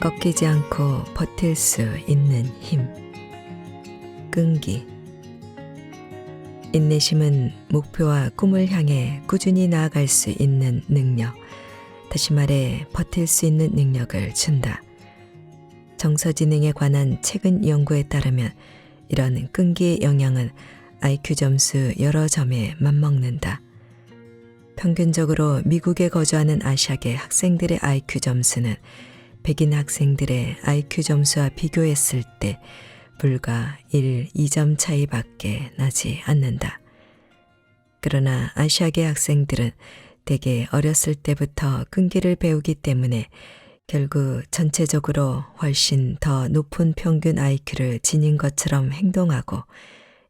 꺾이지 않고 버틸 수 있는 힘. 끈기. 인내심은 목표와 꿈을 향해 꾸준히 나아갈 수 있는 능력. 다시 말해 버틸 수 있는 능력을 준다. 정서지능에 관한 최근 연구에 따르면 이런 끈기의 영향은 IQ 점수 여러 점에 맞먹는다. 평균적으로 미국에 거주하는 아시아계 학생들의 IQ 점수는 백인 학생들의 IQ 점수와 비교했을 때 불과 1, 2점 차이밖에 나지 않는다. 그러나 아시아계 학생들은 대개 어렸을 때부터 끈기를 배우기 때문에 결국 전체적으로 훨씬 더 높은 평균 IQ를 지닌 것처럼 행동하고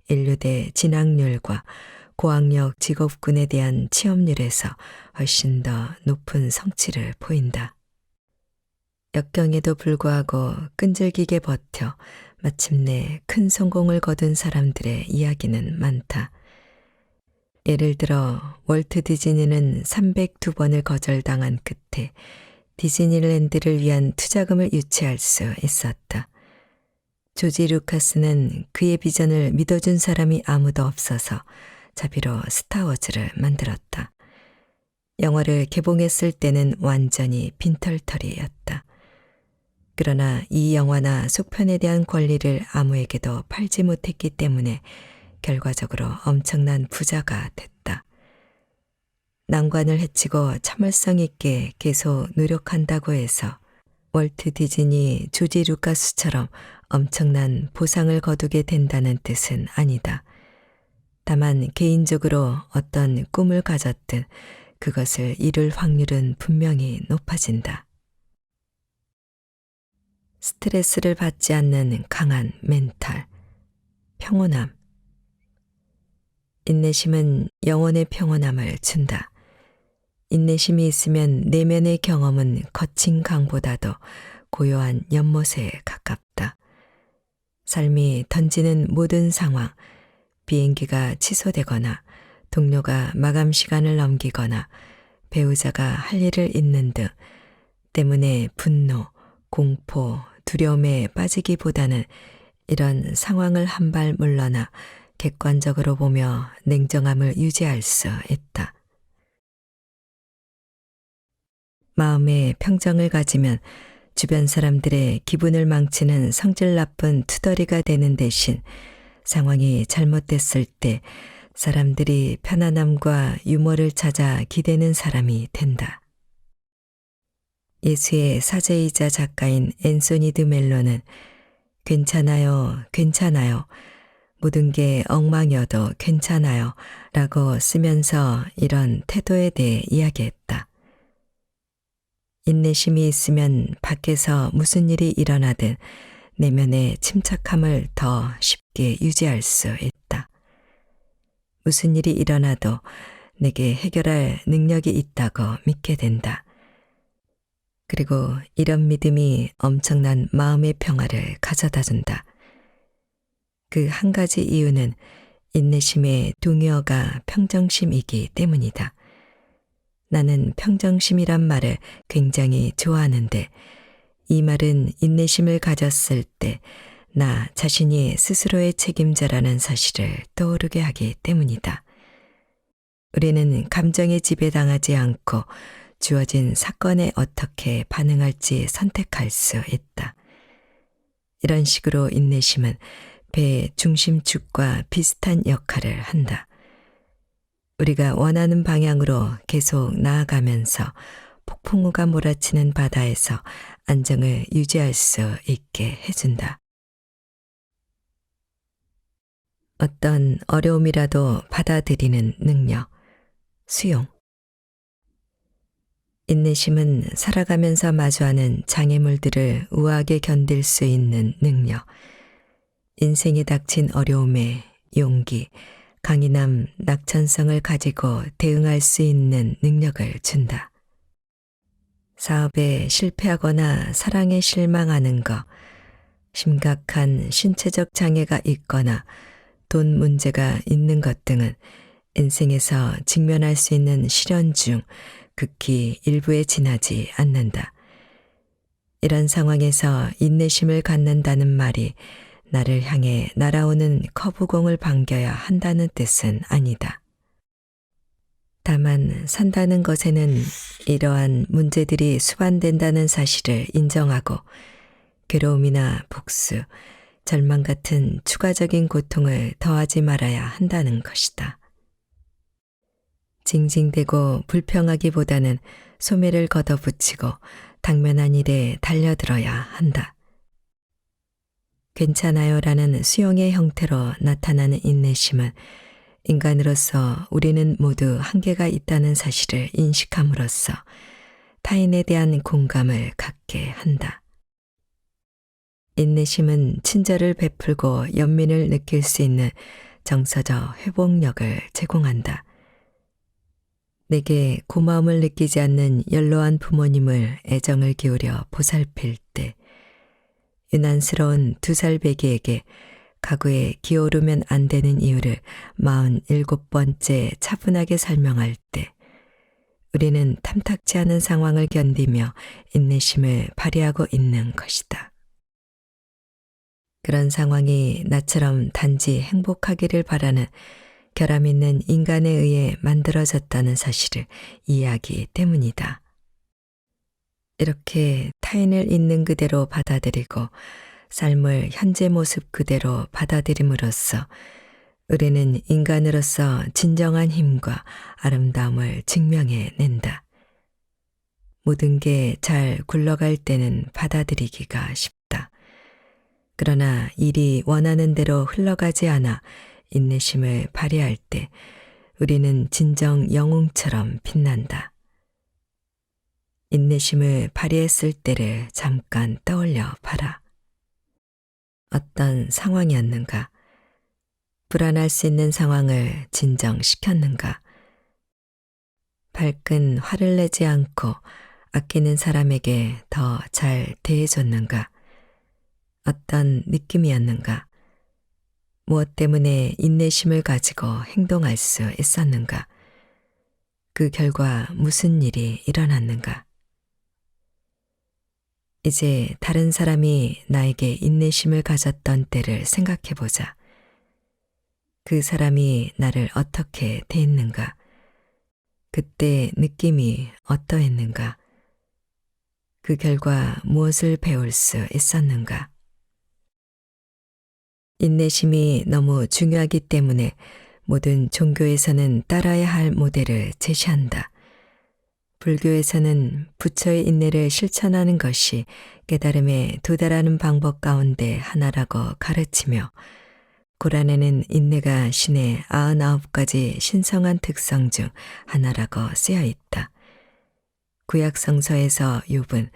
인류대 진학률과 고학력 직업군에 대한 취업률에서 훨씬 더 높은 성취를 보인다. 역경에도 불구하고 끈질기게 버텨 마침내 큰 성공을 거둔 사람들의 이야기는 많다. 예를 들어 월트 디즈니는 302번을 거절당한 끝에 디즈니랜드를 위한 투자금을 유치할 수 있었다. 조지 루카스는 그의 비전을 믿어준 사람이 아무도 없어서 자비로 스타워즈를 만들었다. 영화를 개봉했을 때는 완전히 빈털터리였다. 그러나 이 영화나 속편에 대한 권리를 아무에게도 팔지 못했기 때문에 결과적으로 엄청난 부자가 됐다. 난관을 헤치고 참을성 있게 계속 노력한다고 해서 월트 디즈니 조지 루카스처럼 엄청난 보상을 거두게 된다는 뜻은 아니다. 다만 개인적으로 어떤 꿈을 가졌든 그것을 이룰 확률은 분명히 높아진다. 스트레스를 받지 않는 강한 멘탈, 평온함. 인내심은 영혼의 평온함을 준다. 인내심이 있으면 내면의 경험은 거친 강보다도 고요한 연못에 가깝다. 삶이 던지는 모든 상황, 비행기가 취소되거나 동료가 마감 시간을 넘기거나 배우자가 할 일을 잊는 등 때문에 분노, 공포, 두려움에 빠지기보다는 이런 상황을 한 발 물러나 객관적으로 보며 냉정함을 유지할 수 있다. 마음에 평정을 가지면 주변 사람들의 기분을 망치는 성질 나쁜 투덜이가 되는 대신 상황이 잘못됐을 때 사람들이 편안함과 유머를 찾아 기대는 사람이 된다. 예수의 사제이자 작가인 앤소니 드 멜로는 괜찮아요, 괜찮아요. 모든 게 엉망이어도 괜찮아요. 라고 쓰면서 이런 태도에 대해 이야기했다. 인내심이 있으면 밖에서 무슨 일이 일어나든 내면의 침착함을 더 쉽게 유지할 수 있다. 무슨 일이 일어나도 내게 해결할 능력이 있다고 믿게 된다. 그리고 이런 믿음이 엄청난 마음의 평화를 가져다 준다. 그 한 가지 이유는 인내심의 동의어가 평정심이기 때문이다. 나는 평정심이란 말을 굉장히 좋아하는데 이 말은 인내심을 가졌을 때 나 자신이 스스로의 책임자라는 사실을 떠오르게 하기 때문이다. 우리는 감정에 지배당하지 않고 주어진 사건에 어떻게 반응할지 선택할 수 있다. 이런 식으로 인내심은 배의 중심축과 비슷한 역할을 한다. 우리가 원하는 방향으로 계속 나아가면서 폭풍우가 몰아치는 바다에서 안정을 유지할 수 있게 해준다. 어떤 어려움이라도 받아들이는 능력, 수용. 인내심은 살아가면서 마주하는 장애물들을 우아하게 견딜 수 있는 능력, 인생에 닥친 어려움에 용기, 강인함, 낙천성을 가지고 대응할 수 있는 능력을 준다. 사업에 실패하거나 사랑에 실망하는 것, 심각한 신체적 장애가 있거나 돈 문제가 있는 것 등은 인생에서 직면할 수 있는 시련 중 극히 일부에 지나지 않는다. 이런 상황에서 인내심을 갖는다는 말이 나를 향해 날아오는 커브공을 반겨야 한다는 뜻은 아니다. 다만 산다는 것에는 이러한 문제들이 수반된다는 사실을 인정하고 괴로움이나 복수, 절망 같은 추가적인 고통을 더하지 말아야 한다는 것이다. 징징대고 불평하기보다는 소매를 걷어붙이고 당면한 일에 달려들어야 한다. 괜찮아요 라는 수용의 형태로 나타나는 인내심은 인간으로서 우리는 모두 한계가 있다는 사실을 인식함으로써 타인에 대한 공감을 갖게 한다. 인내심은 친절을 베풀고 연민을 느낄 수 있는 정서적 회복력을 제공한다. 내게 고마움을 느끼지 않는 연로한 부모님을 애정을 기울여 보살필 때, 유난스러운 두 살 배기에게 가구에 기어오르면 안 되는 이유를 47번째 차분하게 설명할 때, 우리는 탐탁지 않은 상황을 견디며 인내심을 발휘하고 있는 것이다. 그런 상황이 나처럼 단지 행복하기를 바라는 결함 있는 인간에 의해 만들어졌다는 사실을 이해하기 때문이다. 이렇게 타인을 있는 그대로 받아들이고 삶을 현재 모습 그대로 받아들임으로써 우리는 인간으로서 진정한 힘과 아름다움을 증명해 낸다. 모든 게 잘 굴러갈 때는 받아들이기가 쉽다. 그러나 일이 원하는 대로 흘러가지 않아 인내심을 발휘할 때 우리는 진정 영웅처럼 빛난다. 인내심을 발휘했을 때를 잠깐 떠올려 봐라. 어떤 상황이었는가? 불안할 수 있는 상황을 진정시켰는가? 발끈 화를 내지 않고 아끼는 사람에게 더 잘 대해줬는가? 어떤 느낌이었는가? 무엇 때문에 인내심을 가지고 행동할 수 있었는가? 그 결과 무슨 일이 일어났는가? 이제 다른 사람이 나에게 인내심을 가졌던 때를 생각해 보자. 그 사람이 나를 어떻게 대했는가? 그때 느낌이 어떠했는가? 그 결과 무엇을 배울 수 있었는가? 인내심이 너무 중요하기 때문에 모든 종교에서는 따라야 할 모델을 제시한다. 불교에서는 부처의 인내를 실천하는 것이 깨달음에 도달하는 방법 가운데 하나라고 가르치며 고란에는 인내가 신의 99가지 신성한 특성 중 하나라고 쓰여 있다. 구약 성서에서 욥은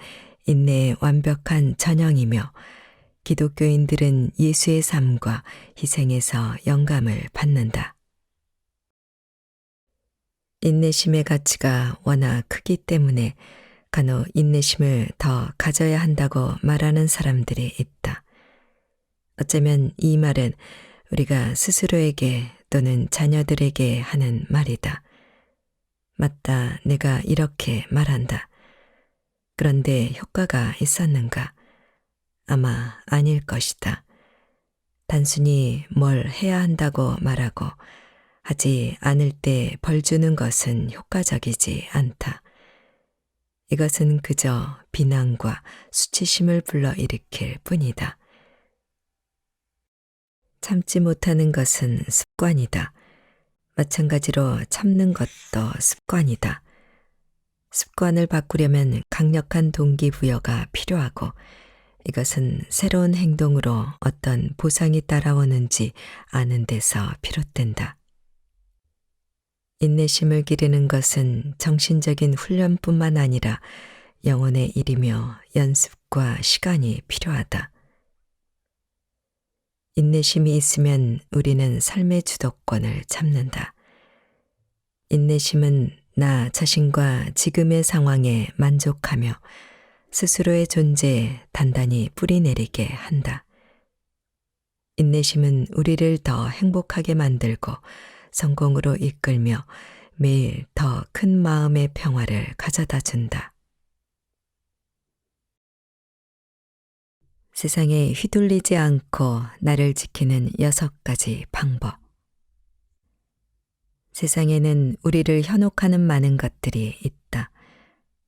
인내의 완벽한 전형이며 기독교인들은 예수의 삶과 희생에서 영감을 받는다. 인내심의 가치가 워낙 크기 때문에 간혹 인내심을 더 가져야 한다고 말하는 사람들이 있다. 어쩌면 이 말은 우리가 스스로에게 또는 자녀들에게 하는 말이다. 맞다, 내가 이렇게 말한다. 그런데 효과가 있었는가? 아마 아닐 것이다. 단순히 뭘 해야 한다고 말하고 하지 않을 때 벌 주는 것은 효과적이지 않다. 이것은 그저 비난과 수치심을 불러일으킬 뿐이다. 참지 못하는 것은 습관이다. 마찬가지로 참는 것도 습관이다. 습관을 바꾸려면 강력한 동기부여가 필요하고 이것은 새로운 행동으로 어떤 보상이 따라오는지 아는 데서 비롯된다. 인내심을 기르는 것은 정신적인 훈련뿐만 아니라 영혼의 일이며 연습과 시간이 필요하다. 인내심이 있으면 우리는 삶의 주도권을 잡는다. 인내심은 나 자신과 지금의 상황에 만족하며 스스로의 존재에 단단히 뿌리 내리게 한다. 인내심은 우리를 더 행복하게 만들고 성공으로 이끌며 매일 더 큰 마음의 평화를 가져다 준다. 세상에 휘둘리지 않고 나를 지키는 여섯 가지 방법. 세상에는 우리를 현혹하는 많은 것들이 있다.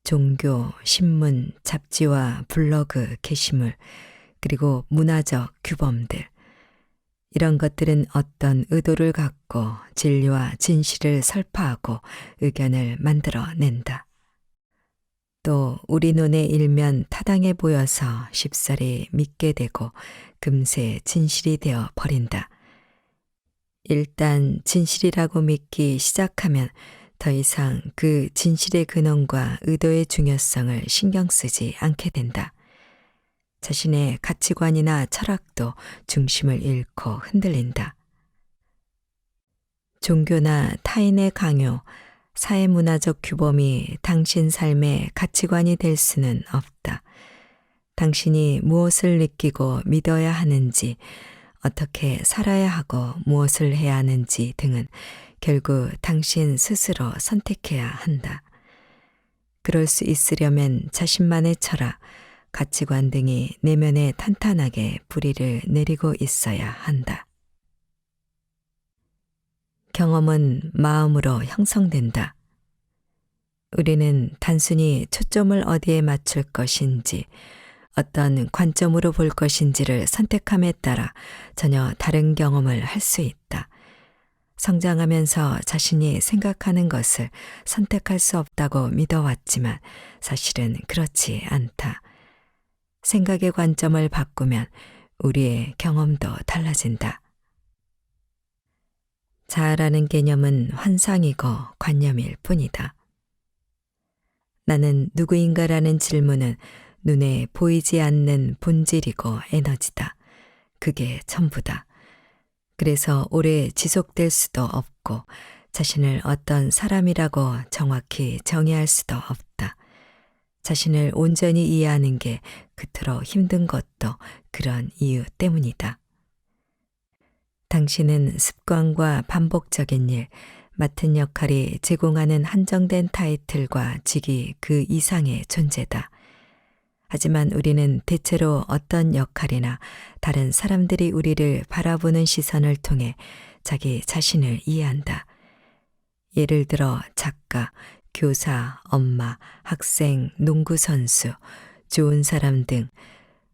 종교, 신문, 잡지와 블로그, 게시물, 그리고 문화적 규범들. 이런 것들은 어떤 의도를 갖고 진리와 진실을 설파하고 의견을 만들어낸다. 또 우리 눈에 일면 타당해 보여서 쉽사리 믿게 되고 금세 진실이 되어 버린다. 일단 진실이라고 믿기 시작하면 더 이상 그 진실의 근원과 의도의 중요성을 신경 쓰지 않게 된다. 자신의 가치관이나 철학도 중심을 잃고 흔들린다. 종교나 타인의 강요, 사회문화적 규범이 당신 삶의 가치관이 될 수는 없다. 당신이 무엇을 느끼고 믿어야 하는지, 어떻게 살아야 하고 무엇을 해야 하는지 등은 결국 당신 스스로 선택해야 한다. 그럴 수 있으려면 자신만의 철학, 가치관 등이 내면에 탄탄하게 뿌리를 내리고 있어야 한다. 경험은 마음으로 형성된다. 우리는 단순히 초점을 어디에 맞출 것인지, 어떤 관점으로 볼 것인지를 선택함에 따라 전혀 다른 경험을 할 수 있다. 성장하면서 자신이 생각하는 것을 선택할 수 없다고 믿어왔지만 사실은 그렇지 않다. 생각의 관점을 바꾸면 우리의 경험도 달라진다. 자아라는 개념은 환상이고 관념일 뿐이다. 나는 누구인가라는 질문은 눈에 보이지 않는 본질이고 에너지다. 그게 전부다. 그래서 오래 지속될 수도 없고 자신을 어떤 사람이라고 정확히 정의할 수도 없다. 자신을 온전히 이해하는 게 그토록 힘든 것도 그런 이유 때문이다. 당신은 습관과 반복적인 일, 맡은 역할이 제공하는 한정된 타이틀과 직이 그 이상의 존재다. 하지만 우리는 대체로 어떤 역할이나 다른 사람들이 우리를 바라보는 시선을 통해 자기 자신을 이해한다. 예를 들어 작가, 교사, 엄마, 학생, 농구 선수, 좋은 사람 등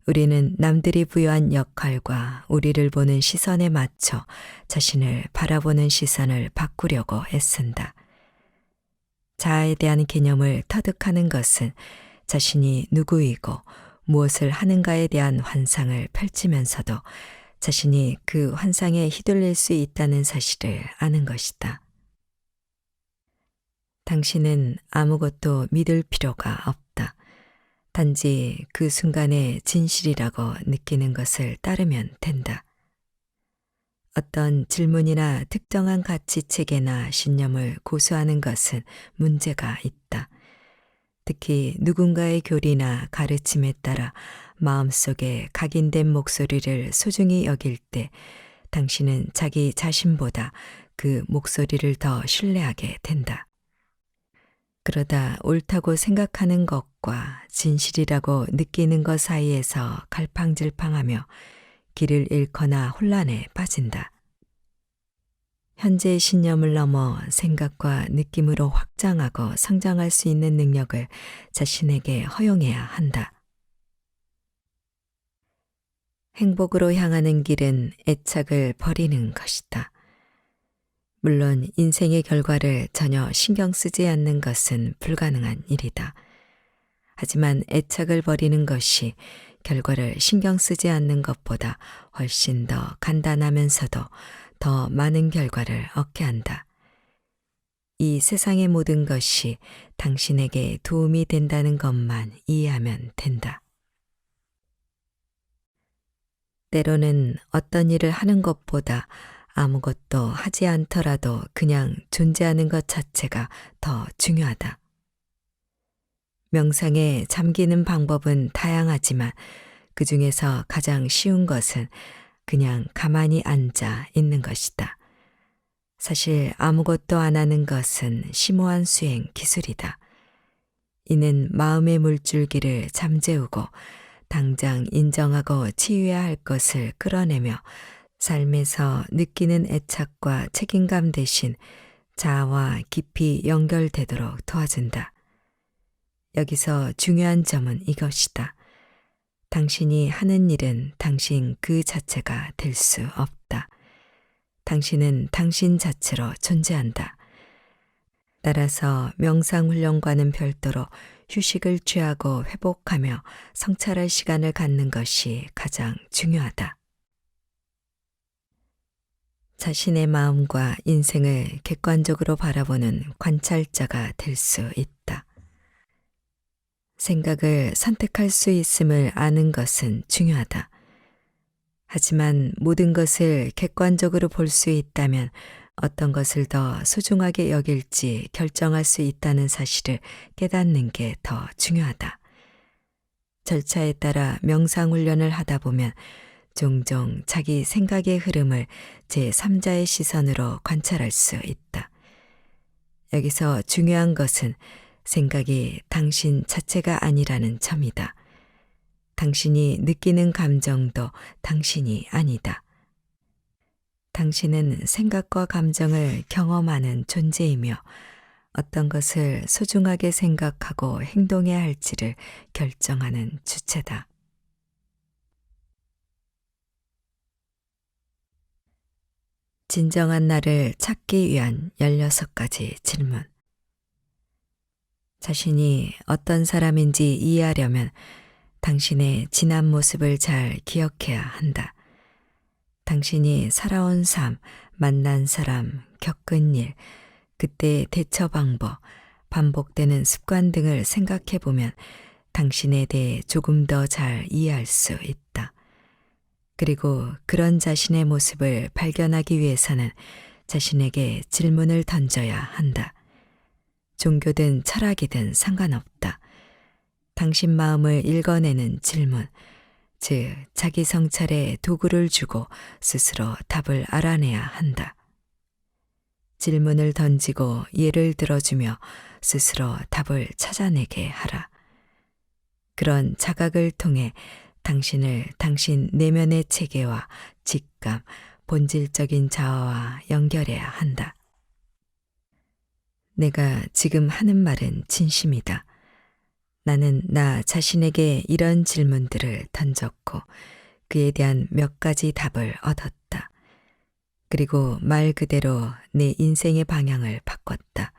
우리는 남들이 부여한 역할과 우리를 보는 시선에 맞춰 자신을 바라보는 시선을 바꾸려고 애쓴다. 자아에 대한 개념을 터득하는 것은 자신이 누구이고 무엇을 하는가에 대한 환상을 펼치면서도 자신이 그 환상에 휘둘릴 수 있다는 사실을 아는 것이다. 당신은 아무것도 믿을 필요가 없다. 단지 그 순간의 진실이라고 느끼는 것을 따르면 된다. 어떤 질문이나 특정한 가치 체계나 신념을 고수하는 것은 문제가 있다. 특히 누군가의 교리나 가르침에 따라 마음속에 각인된 목소리를 소중히 여길 때 당신은 자기 자신보다 그 목소리를 더 신뢰하게 된다. 그러다 옳다고 생각하는 것과 진실이라고 느끼는 것 사이에서 갈팡질팡하며 길을 잃거나 혼란에 빠진다. 현재의 신념을 넘어 생각과 느낌으로 확장하고 성장할 수 있는 능력을 자신에게 허용해야 한다. 행복으로 향하는 길은 애착을 버리는 것이다. 물론 인생의 결과를 전혀 신경 쓰지 않는 것은 불가능한 일이다. 하지만 애착을 버리는 것이 결과를 신경 쓰지 않는 것보다 훨씬 더 간단하면서도 더 많은 결과를 얻게 한다. 이 세상의 모든 것이 당신에게 도움이 된다는 것만 이해하면 된다. 때로는 어떤 일을 하는 것보다 아무것도 하지 않더라도 그냥 존재하는 것 자체가 더 중요하다. 명상에 잠기는 방법은 다양하지만 그 중에서 가장 쉬운 것은 그냥 가만히 앉아 있는 것이다. 사실 아무것도 안 하는 것은 심오한 수행 기술이다. 이는 마음의 물줄기를 잠재우고 당장 인정하고 치유해야 할 것을 끌어내며 삶에서 느끼는 애착과 책임감 대신 자아와 깊이 연결되도록 도와준다. 여기서 중요한 점은 이것이다. 당신이 하는 일은 당신 그 자체가 될 수 없다. 당신은 당신 자체로 존재한다. 따라서 명상훈련과는 별도로 휴식을 취하고 회복하며 성찰할 시간을 갖는 것이 가장 중요하다. 자신의 마음과 인생을 객관적으로 바라보는 관찰자가 될 수 있다. 생각을 선택할 수 있음을 아는 것은 중요하다. 하지만 모든 것을 객관적으로 볼 수 있다면 어떤 것을 더 소중하게 여길지 결정할 수 있다는 사실을 깨닫는 게 더 중요하다. 절차에 따라 명상훈련을 하다 보면 종종 자기 생각의 흐름을 제3자의 시선으로 관찰할 수 있다. 여기서 중요한 것은 생각이 당신 자체가 아니라는 점이다. 당신이 느끼는 감정도 당신이 아니다. 당신은 생각과 감정을 경험하는 존재이며 어떤 것을 소중하게 생각하고 행동해야 할지를 결정하는 주체다. 진정한 나를 찾기 위한 16가지 질문. 자신이 어떤 사람인지 이해하려면 당신의 지난 모습을 잘 기억해야 한다. 당신이 살아온 삶, 만난 사람, 겪은 일, 그때의 대처 방법, 반복되는 습관 등을 생각해 보면 당신에 대해 조금 더 잘 이해할 수 있다. 그리고 그런 자신의 모습을 발견하기 위해서는 자신에게 질문을 던져야 한다. 종교든 철학이든 상관없다. 당신 마음을 읽어내는 질문, 즉, 자기 성찰에 도구를 주고 스스로 답을 알아내야 한다. 질문을 던지고 예를 들어주며 스스로 답을 찾아내게 하라. 그런 자각을 통해 당신을 당신 내면의 체계와 직감, 본질적인 자아와 연결해야 한다. 내가 지금 하는 말은 진심이다. 나는 나 자신에게 이런 질문들을 던졌고 그에 대한 몇 가지 답을 얻었다. 그리고 말 그대로 내 인생의 방향을 바꿨다.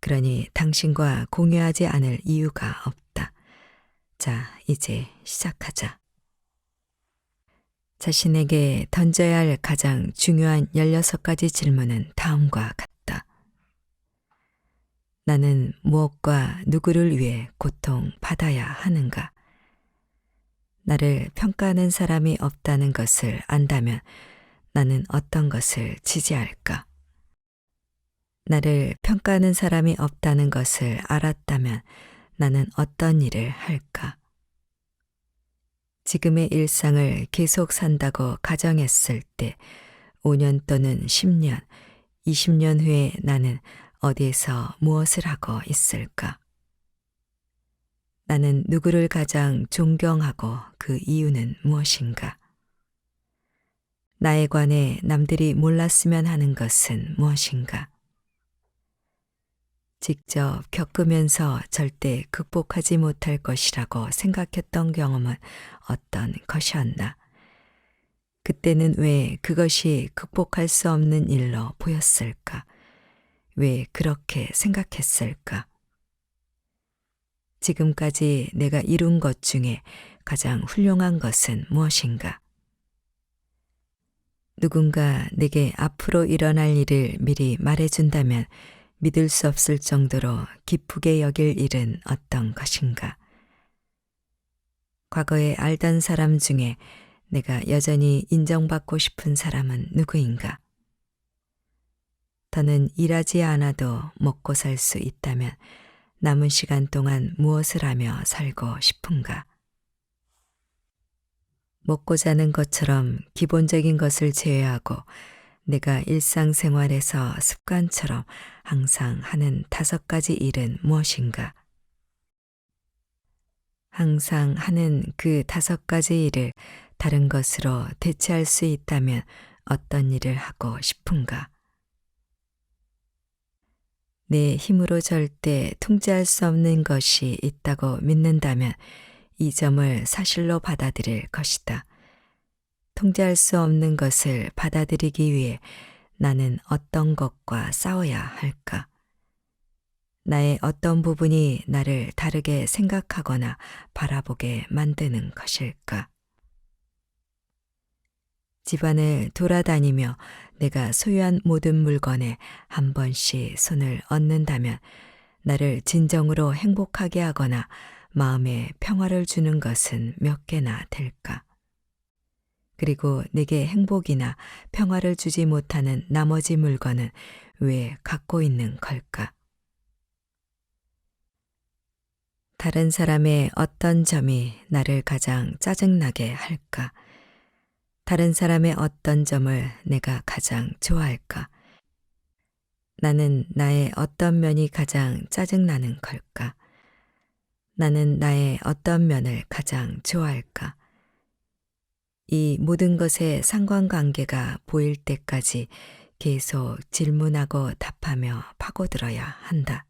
그러니 당신과 공유하지 않을 이유가 없다. 자, 이제 시작하자. 자신에게 던져야 할 가장 중요한 16가지 질문은 다음과 같다. 나는 무엇과 누구를 위해 고통받아야 하는가? 나를 평가하는 사람이 없다는 것을 안다면 나는 어떤 것을 지지할까? 나를 평가하는 사람이 없다는 것을 알았다면 나는 어떤 일을 할까? 지금의 일상을 계속 산다고 가정했을 때 5년 또는 10년, 20년 후에 나는 어디에서 무엇을 하고 있을까? 나는 누구를 가장 존경하고 그 이유는 무엇인가? 나에 관해 남들이 몰랐으면 하는 것은 무엇인가? 직접 겪으면서 절대 극복하지 못할 것이라고 생각했던 경험은 어떤 것이었나? 그때는 왜 그것이 극복할 수 없는 일로 보였을까? 왜 그렇게 생각했을까? 지금까지 내가 이룬 것 중에 가장 훌륭한 것은 무엇인가? 누군가 내게 앞으로 일어날 일을 미리 말해준다면 믿을 수 없을 정도로 기쁘게 여길 일은 어떤 것인가? 과거에 알던 사람 중에 내가 여전히 인정받고 싶은 사람은 누구인가? 더는 일하지 않아도 먹고 살 수 있다면 남은 시간 동안 무엇을 하며 살고 싶은가? 먹고 자는 것처럼 기본적인 것을 제외하고 내가 일상생활에서 습관처럼 항상 하는 다섯 가지 일은 무엇인가? 항상 하는 그 다섯 가지 일을 다른 것으로 대체할 수 있다면 어떤 일을 하고 싶은가? 내 힘으로 절대 통제할 수 없는 것이 있다고 믿는다면 이 점을 사실로 받아들일 것이다. 통제할 수 없는 것을 받아들이기 위해 나는 어떤 것과 싸워야 할까? 나의 어떤 부분이 나를 다르게 생각하거나 바라보게 만드는 것일까? 집안을 돌아다니며 내가 소유한 모든 물건에 한 번씩 손을 얹는다면 나를 진정으로 행복하게 하거나 마음에 평화를 주는 것은 몇 개나 될까? 그리고 내게 행복이나 평화를 주지 못하는 나머지 물건은 왜 갖고 있는 걸까? 다른 사람의 어떤 점이 나를 가장 짜증나게 할까? 다른 사람의 어떤 점을 내가 가장 좋아할까? 나는 나의 어떤 면이 가장 짜증나는 걸까? 나는 나의 어떤 면을 가장 좋아할까? 이 모든 것의 상관관계가 보일 때까지 계속 질문하고 답하며 파고들어야 한다.